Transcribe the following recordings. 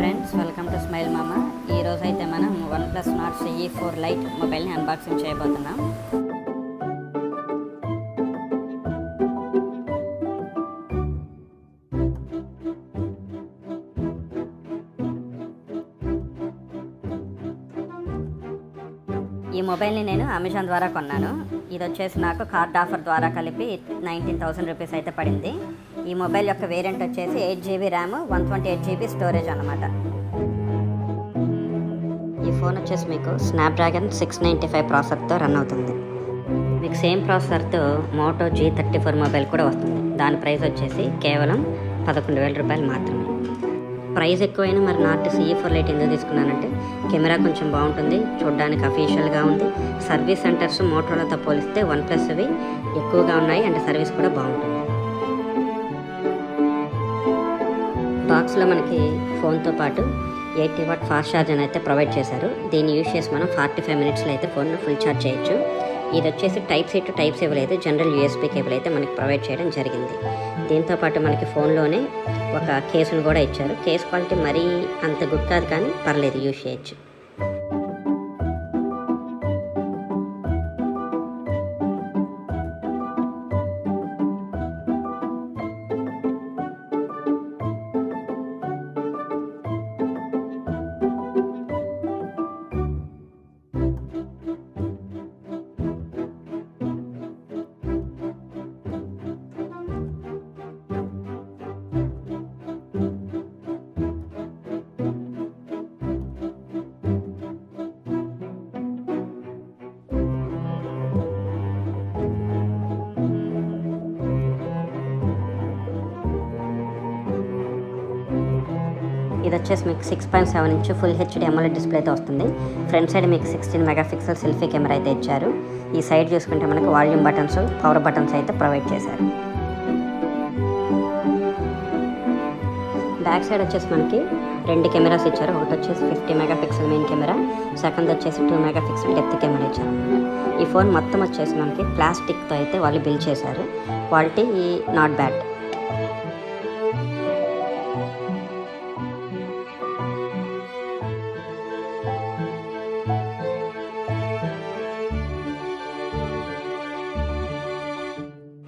Friends welcome to smile మామ. ఈరోజు అయితే మనం one plus Nord CE four lite మొబైల్ని అన్బాక్సింగ్ చేయబోతున్నాం. ఈ మొబైల్ని నేను అమెజాన్ ద్వారా కొన్నాను. ఇది వచ్చేసి నాకు కార్డ్ ఆఫర్ ద్వారా కలిపి నైన్టీన్ థౌసండ్ రూపీస్ అయితే పడింది. ఈ మొబైల్ యొక్క వేరియంట్ వచ్చేసి eight GB RAM one twenty eight GB storage అనమాట ఈ ఫోన్ వచ్చేసి మీకు స్నాప్డ్రాగన్ సిక్స్ నైంటీ ఫైవ్ ప్రాసెసర్తో రన్ అవుతుంది. మీకు same ప్రాసెసర్తో Moto G thirty four mobile కూడా వస్తుంది. దాని ప్రైస్ వచ్చేసి కేవలం పదకొండు వేల రూపాయలు మాత్రమే. ప్రైస్ ఎక్కువైనా మరి నాట్ సిఈ ఫోర్ లైట్ ఎందుకు తీసుకున్నానంటే కెమెరా కొంచెం బాగుంటుంది చూడడానికి అఫీషియల్గా ఉంది. సర్వీస్ సెంటర్స్ మోటోలతో పోలిస్తే వన్ ప్లస్ అవి ఎక్కువగా ఉన్నాయి అండ్ సర్వీస్ కూడా బాగుంటుంది. బాక్స్లో మనకి ఫోన్తో పాటు ఎయిటీ వాట్ ఫాస్ట్ ఛార్జర్ అయితే ప్రొవైడ్ చేశారు. దీన్ని యూజ్ చేసి మనం ఫార్టీ ఫైవ్ మినిట్స్లో అయితే ఫోన్ను ఫుల్ ఛార్జ్ చేయొచ్చు. ఇది వచ్చేసి type C to type cable అయితే జనరల్ యూఎస్బీ కేబుల్ అయితే మనకి ప్రొవైడ్ చేయడం జరిగింది. దీంతో పాటు మనకి ఫోన్లోనే ఒక కేసును కూడా ఇచ్చారు. కేస్ క్వాలిటీ మరీ అంత గుడ్ కాదు కానీ పర్లేదు యూజ్ చేయొచ్చు ఇది వచ్చేసి మీకు six point seven inch full HD AMOLED display అయితే వస్తుంది. ఫ్రంట్ సైడ్ మీకు sixteen megapixel selfie camera అయితే ఇచ్చారు. ఈ సైడ్ చూసుకుంటే మనకు వాల్యూమ్ బటన్స్ పవర్ బటన్స్ అయితే ప్రొవైడ్ చేశారు. బ్యాక్ సైడ్ వచ్చేసి మనకి రెండు కెమెరాస్ ఇచ్చారు. ఒకటి వచ్చేసి fifty megapixel main camera second వచ్చేసి two megapixel depth camera ఇచ్చారు. ఈ ఫోన్ మొత్తం వచ్చేసి మనకి ప్లాస్టిక్తో అయితే వాళ్ళు బిల్ చేశారు. క్వాలిటీ నాట్ బ్యాడ్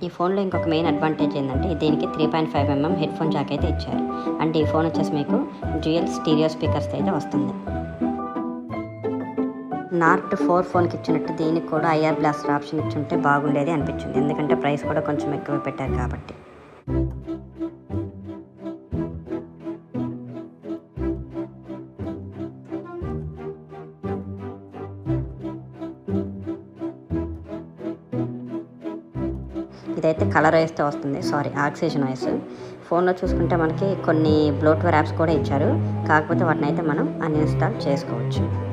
ఈ ఫోన్లో ఇంకొక మెయిన్ అడ్వాంటేజ్ ఏంటంటే దీనికి three point five MM headphone jack అయితే ఇచ్చారు. అండ్ ఈ ఫోన్ వచ్చేసి మీకు డ్యూయల్ స్టీరియో స్పీకర్స్ అయితే వస్తుంది. నార్ట్ ఫోర్ ఫోన్కి ఇచ్చినట్టు దీనికి కూడా ఐఆర్ బ్లాస్టర్ ఆప్షన్ ఇచ్చుంటే బాగుండేది అనిపించింది. ఎందుకంటే ప్రైస్ కూడా కొంచెం ఎక్కువ పెట్టారు కాబట్టి. ఇదైతే కలర్ వేస్తే వస్తుంది. సారీ ఆక్సిజన్ వాయిస్ ఫోన్లో చూసుకుంటే మనకి కొన్ని బ్లోట్వేర్ యాప్స్ కూడా ఇచ్చారు. కాకపోతే వాటిని అయితే మనం అన్ఇన్స్టాల్ చేసుకోవచ్చు.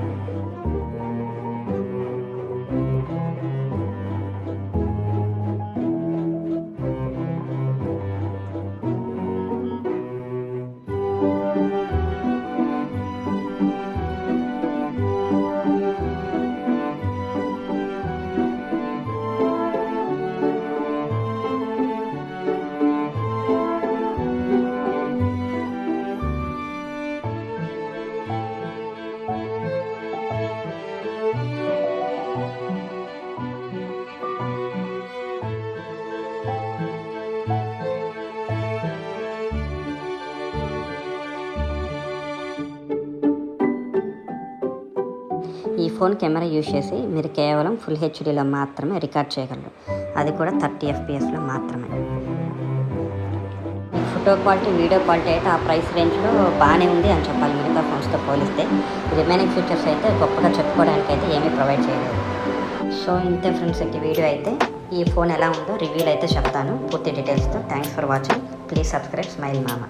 ఈ ఫోన్ కెమెరా యూజ్ చేసి మీరు కేవలం ఫుల్ హెచ్డీలో మాత్రమే రికార్డ్ చేయగలరు. అది కూడా థర్టీ ఎఫ్పిఎస్లో మాత్రమే. ఫోటో క్వాలిటీ వీడియో క్వాలిటీ అయితే ఆ ప్రైస్ రేంజ్లో బాగానే ఉంది అని చెప్పాలి. మిగతా ఫోన్స్తో పోలిస్తే రిమైనింగ్ ఫీచర్స్ అయితే గొప్పగా చెప్పుకోవడానికి అయితే ఏమీ ప్రొవైడ్ చేయలేదు. సో ఇంతే ఫ్రెండ్స్ ఈ వీడియో అయితే ఈ ఫోన్ ఎలా ఉందో రివ్యూలు అయితే చెప్తాను. పూర్తి డీటెయిల్స్తో. Thanks for watching. Please subscribe. Smile మామ.